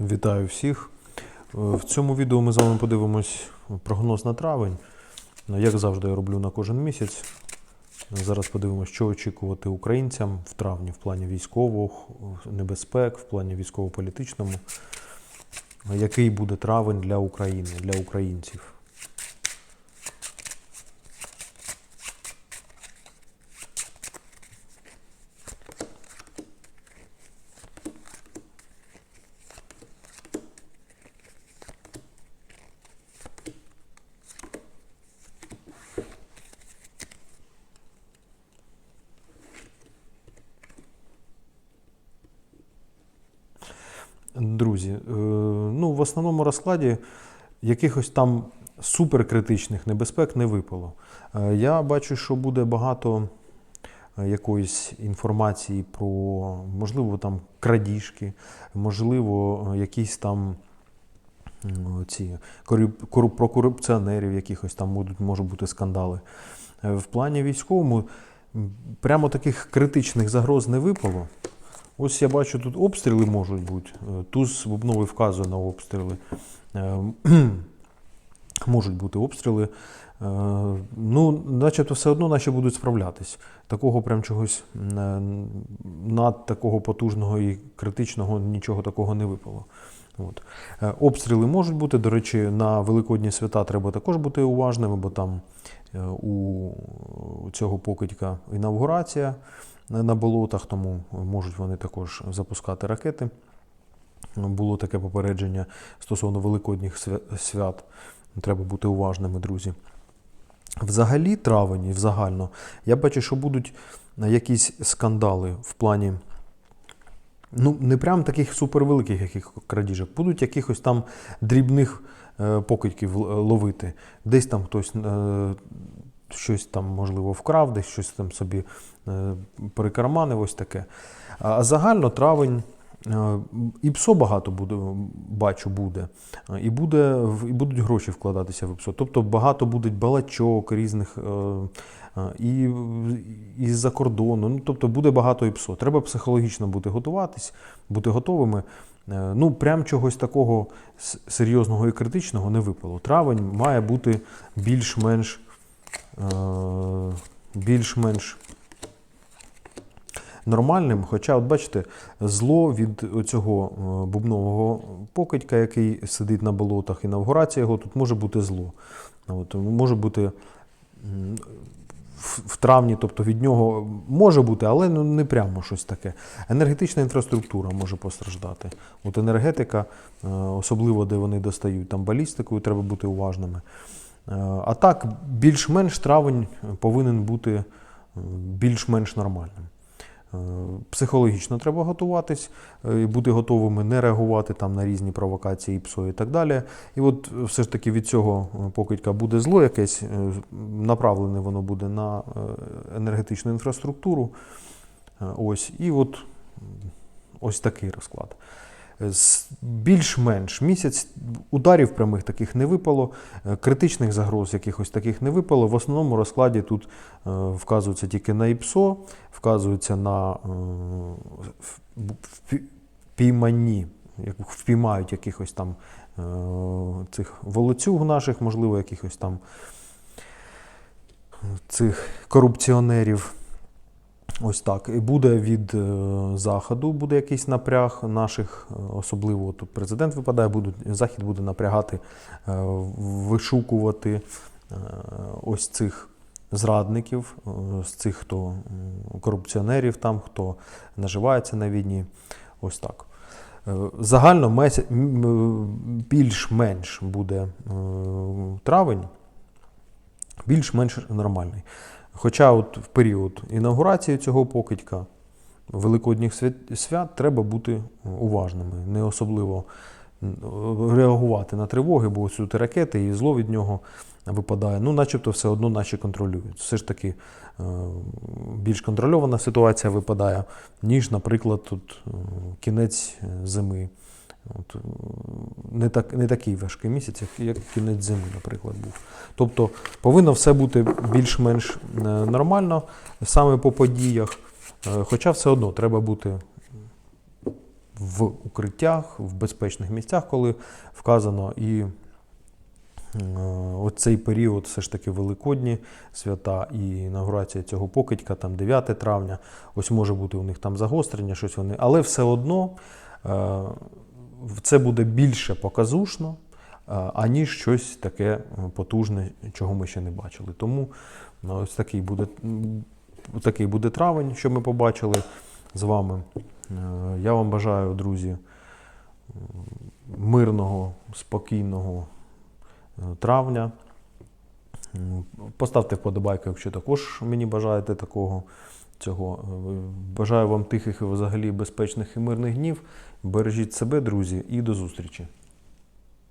Вітаю всіх. Е, В цьому відео ми з вами подивимось прогноз на травень. Ну, Як завжди, я роблю на кожен місяць. Зараз подивимось, що очікувати українцям в травні в плані військових небезпек, в плані військово-політичному. Який буде травень для України, для українців? Друзі, е, ну в основному розкладі якихось там суперкритичних небезпек не випало. Е, Я бачу, що буде багато е, якоїсь інформації про, можливо, там крадіжки, можливо, якісь там ці про корупціонерів, якихось там будуть, можуть бути скандали. В плані військовому прямо таких критичних загроз не випало. Ось я бачу, тут обстріли можуть бути. Е, Туз бубновий вказує на обстріли. Е, Можуть бути обстріли. Е, Ну, начебто все одно наші будуть справлятись. Такого прям чогось над такого потужного і критичного нічого такого не випало. От. Обстріли можуть бути. До речі, на Великодні свята треба також бути уважними, бо там у цього покидька інавгурація на болотах, тому можуть вони також запускати ракети. Було таке попередження стосовно великодніх свят. Треба бути уважними, друзі. Взагалі, травень, взагально, я бачу, що будуть якісь скандали в плані. Ну, не прям таких супервеликих яких крадіжок, будуть якихось там дрібних е, покидьків ловити. Десь там хтось е, щось там, можливо, вкрав, десь щось там собі е, перекарманив, ось таке. А загально травень. е, І ПСО багато буде, бачу, буде. І, буде, і будуть гроші вкладатися в ПСО. Тобто багато буде балачок різних е, і, і з-за кордону. Ну, тобто буде багато ІПСО. Треба психологічно бути готуватись, бути готовими. Ну, прям чогось такого серйозного і критичного не випало. Травень має бути більш-менш більш-менш нормальним. Хоча, от бачите, зло від цього бубнового покидька, який сидить на болотах, інавгурація його, тут може бути зло. От, може бути в в травні, тобто від нього може бути, але ну, не прямо щось таке. Енергетична інфраструктура може постраждати. От енергетика, е, особливо де вони достають там балістикою, треба бути уважними. Е, А так, більш-менш травень повинен бути е, більш-менш нормальним. Е, Психологічно треба готуватись, і бути готовими не реагувати там на різні провокації, ПСО і так далі. І от все ж таки від цього покидька буде зло якесь, направлене воно буде на енергетичну інфраструктуру. Ось, і от ось такий розклад. Е, Більш-менш місяць ударів прямих таких не випало, е, критичних загроз якихось таких не випало. В основному розкладі тут е, вказується тільки на ІПСО, вказується на впійманні, впіймають якихось там цих волоцюг наших, можливо, якихось там цих корупціонерів. Ось так. І буде від е, заходу, буде якийсь напряг наших, е, особливо тут президент випадає, будуть, захід буде напрягати, е, вишукувати ось цих зрадників, з цих, хто корупціонерів там, хто наживається на війні. Ось так. Загально більш-менш буде травень, більш-менш нормальний. Хоча от в період інаугурації цього покидька, великодніх свят, треба бути уважними, не особливо реагувати на тривоги, бо і ракети, і зло від нього випадає. Ну, начебто, все одно наші контролюють. Все ж таки е, більш контрольована ситуація випадає, ніж, наприклад, тут е, кінець зими. От, е, не, так, не такий важкий місяць, як, кінець зими, наприклад, був. Тобто повинно все бути більш-менш е, нормально саме по подіях. Е, Хоча все одно треба бути в укриттях, в безпечних місцях, коли вказано, і Оцей період, все ж таки Великодні свята і інаугурація цього покидька, там 9 травня. Ось може бути у них там загострення, щось вони. Але все одно це буде більше показушно, е, аніж щось таке е, потужне, чого ми ще не бачили. Тому ну, ось такий буде, такий буде травень, що ми побачили з вами. Е, Я вам бажаю, друзі, мирного, спокійного е, травня. Поставте вподобайку, якщо також мені бажаєте такого. Цього. Е, Бажаю вам тихих і взагалі безпечних і мирних днів. Бережіть себе, друзі, і до зустрічі.